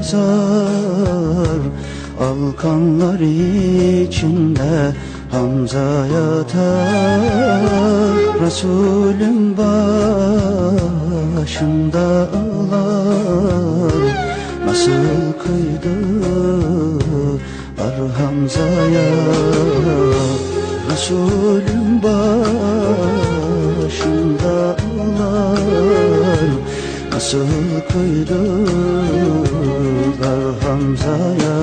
mezar Alkanlar içinde Hamza yatar. Resulüm başında ağlar. Nasıl kıydılar Hamza'ya Resulüm başında ağlar. Nasıl kıydılar Hamza'ya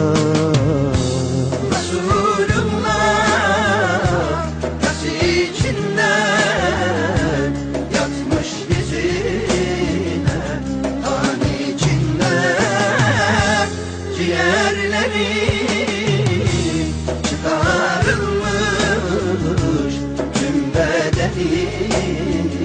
Resulullah Yas içinden Yatmış içinde Ciğerleri Çıkarılmış Tüm bedeni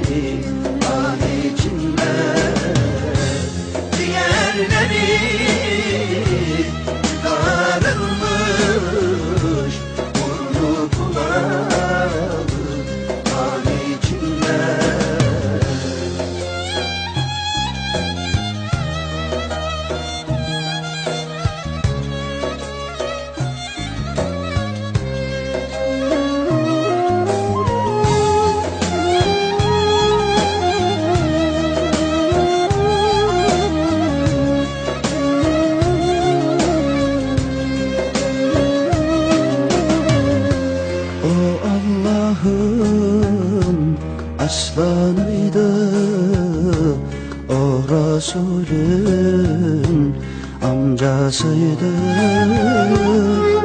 aslanıydı. O Resulün amcasıydı.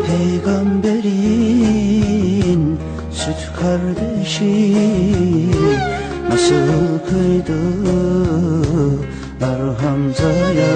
Peygamberin süt kardeşi Nasıl kıydılar Hamza'ya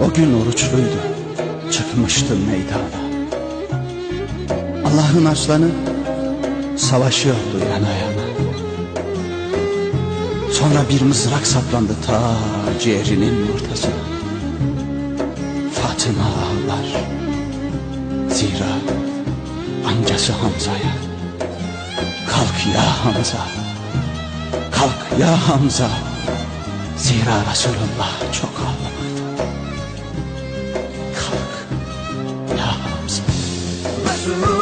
O gün oruçluydu. Çıkmıştı meydana. Allah'ın aslanı Savaşıyordu yana yana Sonra bir mızrak saplandı ta ciğerinin ortasına Fatıma ağlar. Zira amcası Hamza'ya Kalk ya Hamza Kalk ya Hamza. Zira Resulullah çok ağlamadı. Kalk ya Hamza. Resulullah